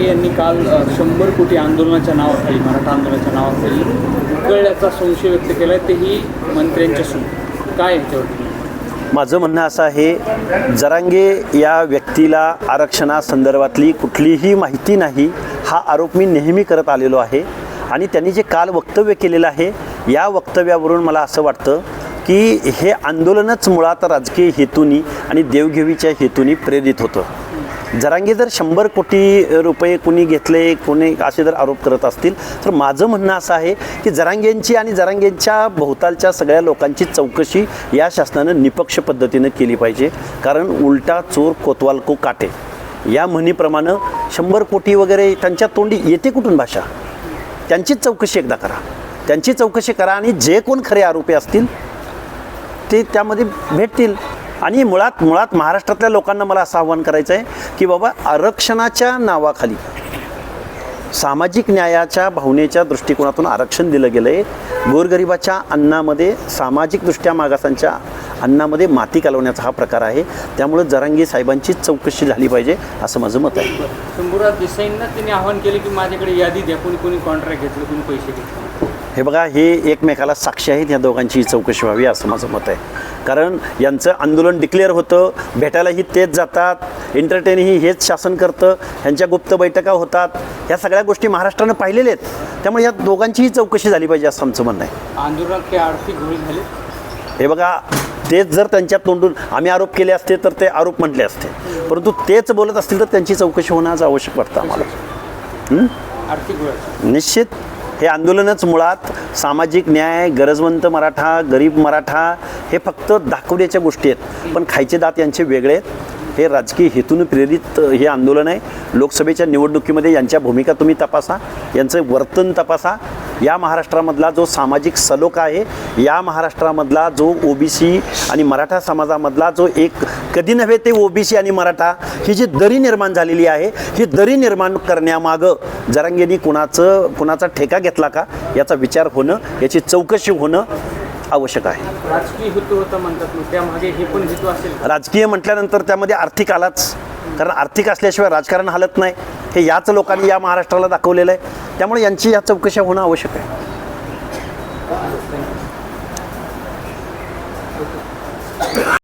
जरांगे यांनी काल शंभर कोटी आंदोलनाच्या नावाखाली मराठा आंदोलनाच्या नावाखाली उकळल्याचा संशय व्यक्त केला आहे तेही मंत्र्यांच्या सून काय याच्यावर माझं म्हणणं असं आहे जरांगे या व्यक्तीला आरक्षणासंदर्भातली कुठलीही माहिती नाही हा आरोप मी नेहमी करत आलेलो आहे. आणि त्यांनी जे काल वक्तव्य केलेलं आहे या वक्तव्यावरून मला असं वाटतं की हे आंदोलनच मुळात राजकीय हेतूनी आणि देवघेवीच्या हेतूनी प्रेरित होतं. जरांगे जर शंभर कोटी रुपये कुणी घेतले कोणी असे जर आरोप करत असतील तर माझं म्हणणं असं आहे की जरांगेंची आणि जरांगेंच्या भोवतालच्या सगळ्या लोकांची चौकशी या शासनानं निपक्ष पद्धतीनं केली पाहिजे. कारण उलटा चोर कोतवाल को काटे. या म्हणीप्रमाणे शंभर कोटी वगैरे त्यांच्या तोंडी येते कुठून भाषा? त्यांचीच चौकशी एकदा करा. त्यांची चौकशी करा आणि जे कोण खरे आरोपी असतील ते त्यामध्ये भेटतील. आणि मुळात मुळात महाराष्ट्रातल्या लोकांना मला असं आव्हान करायचं आहे की बाबा आरक्षणाच्या नावाखाली सामाजिक न्यायाच्या भावनेच्या दृष्टिकोनातून आरक्षण दिलं गेलं आहे गोरगरिबाच्या अन्नामध्ये सामाजिकदृष्ट्या मागासांच्या अन्नामध्ये माती कालवण्याचा हा प्रकार आहे. त्यामुळे जरांगी साहेबांची चौकशी झाली पाहिजे असं माझं मत आहे. शंभूराज देसाईंना त्यांनी आवाहन केले की माझ्याकडे यादी द्या कोणी कोणी कॉन्ट्रॅक्ट घेतलं कोणी पैसे घेतले. हे बघा हे एकमेकाला साक्षी आहेत या दोघांची चौकशी व्हावी असं माझं मत आहे. कारण यांचं आंदोलन डिक्लेअर होतं भेटायलाही तेच जातात एंटरटेनही हेच शासन करतं. ह्यांच्या गुप्त बैठका होतात. ह्या सगळ्या गोष्टी महाराष्ट्रानं पाहिलेल्या आहेत. त्यामुळे या दोघांचीही चौकशी झाली पाहिजे असं आमचं म्हणणं आहे. आंदोलनात काही आर्थिक घोळ झाले? हे बघा तेच जर त्यांच्या तोंडून आम्ही आरोप केले असते तर ते आरोप म्हटले असते. परंतु तेच बोलत असतील तर त्यांची चौकशी होणं आज आवश्यक वाटतं आम्हाला. निश्चित. हे आंदोलनच मुळात सामाजिक न्याय गरजवंत मराठा गरीब मराठा हे फक्त दाखवण्याच्या गोष्टी आहेत. पण खायचे दात यांचे वेगळे आहेत. हे राजकीय हेतून प्रेरित हे आंदोलन आहे. लोकसभेच्या निवडणुकीमध्ये यांच्या भूमिका तुम्ही तपासा यांचं वर्तन तपासा. या महाराष्ट्रामधला जो सामाजिक सलोखा आहे या महाराष्ट्रामधला जो ओबीसी आणि मराठा समाजामधला जो एक कधी नव्हे ते ओबीसी आणि मराठा ही जी दरी निर्माण झालेली आहे ही दरी निर्माण करण्यामागं जरांगेनी कुणाचं कुणाचा ठेका घेतला का? याचा विचार होणं याची चौकशी होणं आवश्यक आहे. राजकीय म्हणतात हे राजकीय म्हटल्यानंतर त्यामध्ये आर्थिक आलाच. कारण आर्थिक असल्याशिवाय राजकारण हलत नाही. हे याच लोकांनी या महाराष्ट्राला दाखवलेलं आहे. त्यामुळे यांची या चौकशा होणं आवश्यक आहे.